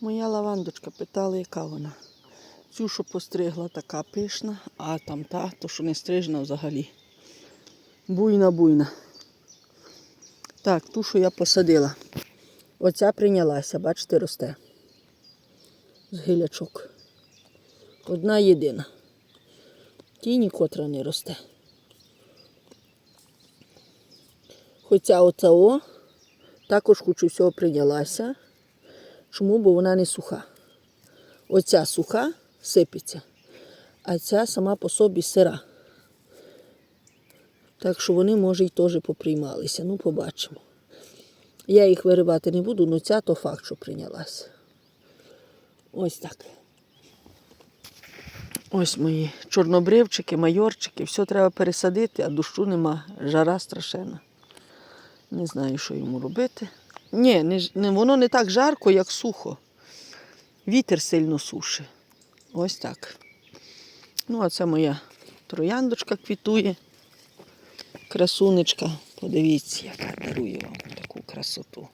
Моя лавандочка питала, яка вона. Цю, що постригла, така пишна, а там та, то що не стрижена взагалі. Буйна, буйна. Так, ту, що я посадила. Оця прийнялася, бачите, росте. З гілячок. Одна єдина. Тіні котра не росте. Хоча оця о, також хочу всього прийнялася. Чому? Бо вона не суха. Оця суха сипеться, а ця сама по собі сира. Так що вони, може, й теж поприймалися. Ну, побачимо. Я їх виривати не буду, але ця то факт, що прийнялася. Ось так. Ось мої чорнобривчики, майорчики, все треба пересадити, а дощу нема. Жара страшенна. Не знаю, що йому робити. Ні, не, не, воно не так жарко, як сухо. Вітер сильно сушить. Ось так. Ну, а це моя трояндочка квітує. Красунечка. Подивіться, яка дарує вам таку красоту.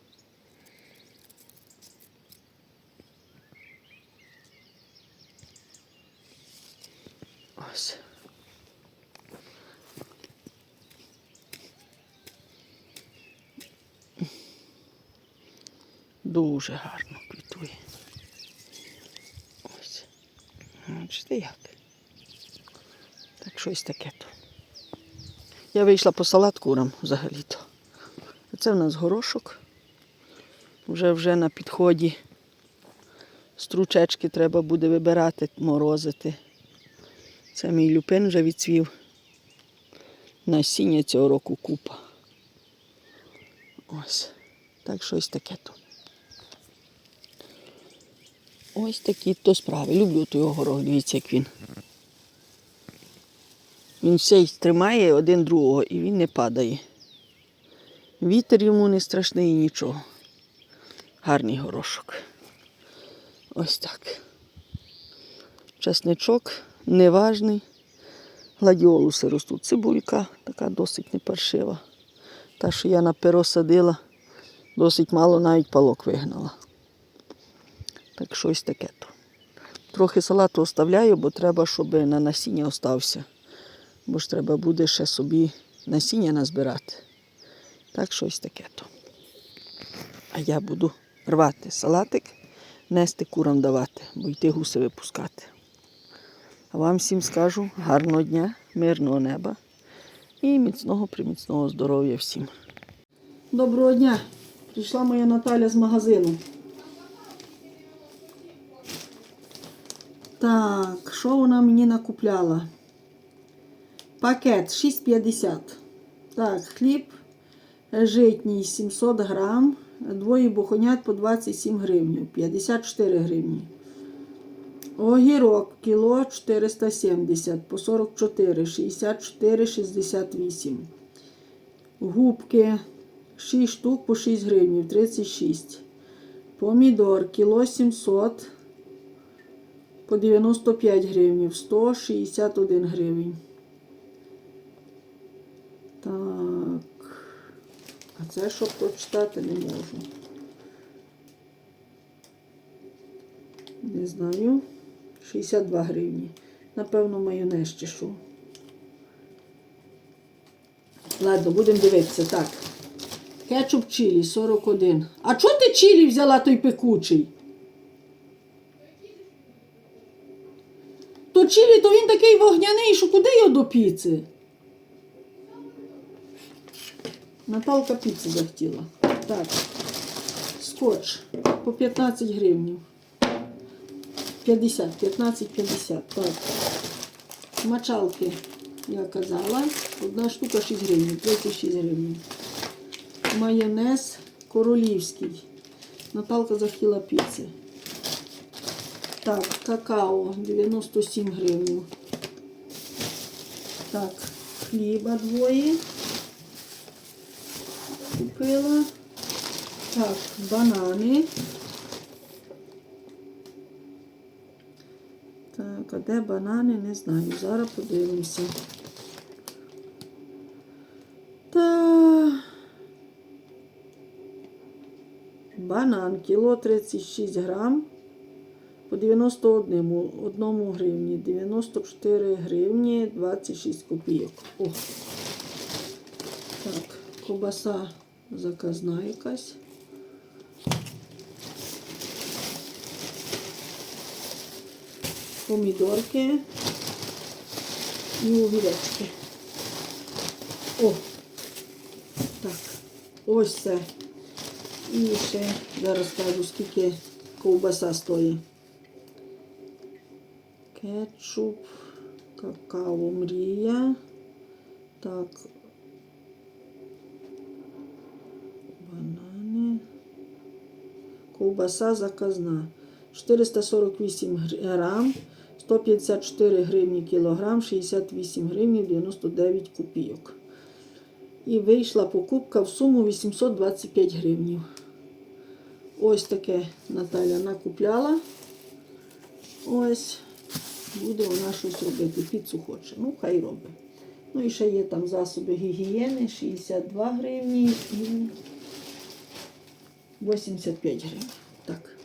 Ось. Дуже гарно квітує. Ось. Бачите як? Так щось таке то. Я вийшла по салат курам взагалі-то. Це в нас горошок. Вже вже на підході. Стручечки треба буде вибирати, морозити. Це мій люпин вже відцвів. Насіння цього року купа. Ось. Так щось таке то. Ось такі то справи. Люблю той горох, дивіться, як він. Він все тримає один другого і він не падає. Вітер йому не страшний і нічого. Гарний горошок. Ось так. Чесничок неважний. Гладіолуси ростуть. Цибулька така досить непаршива. Та, що я на перо садила, досить мало навіть палок вигнала. Так щось таке то. Трохи салату оставляю, бо треба, щоб на насіння остався. Бо ж треба буде ще собі насіння назбирати. Так щось таке то. А я буду рвати салатик, нести курам давати, бо йти гуси випускати. А вам всім скажу гарного дня, мирного неба і міцного приміцного здоров'я всім. Доброго дня! Прийшла моя Наталя з магазину. Так, що вона мені накупляла? Пакет 6,50. Так, хліб житній 700 грам, двоє бухонят по 27 гривень, 54 гривні. Огірок кіло 470 по 44, 64, 68. Губки 6 штук по 6 гривень, 36. Помідор кіло 700 по 95 гривень, 161 гривень. Так. А це що прочитати не можу. Не знаю. 62 гривні. Напевно, майонез що. Ладно, будемо дивитися. Так. Кетчуп чилі 41. А чого ти чилі взяла той пекучий? То він такий вогняний, що куди його до піци? Наталка піци захотіла. Так. Скотч по 15 гривень. 50, 15, 50. Так. Мочалки, я казала. Одна штука 6 гривень, 36 гривень. Майонез королівський. Наталка захотіла піци. Так, какао 97 гривень. Так, хліба двоє купила. Так, банани. Так, а де банани, не знаю. Зараз подивимося. Та... Банан кіло 36 грам по 91 одному гривні. 94 гривні 26 копійок. О. Так, ковбаса заказна якась. Помідорки і огірочки. О! Так, ось це. І ще зараз скажу, скільки ковбаса стоїть. Кетчуп, какао мрія. Так. Банани. Ковбаса заказна. 448 грам, 154 гривні кілограм, 68 гривень 99 копійок. І вийшла покупка в суму 825 гривнів. Ось таке Наталя накупляла. Ось буде вона щось робити. Піцу хоче. Ну, хай робить. Ну і ще є там засоби гігієни 62 гривні і 85 гривень. Так.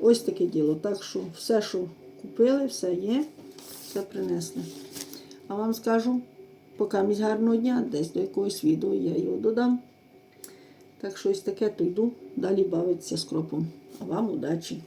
Ось таке діло. Так що все, що купили, все є, все принесли. А вам скажу, поки місь гарного дня, десь до якогось відео я його додам. Так що ось таке, то йду далі бавитися з кропом. А вам удачі!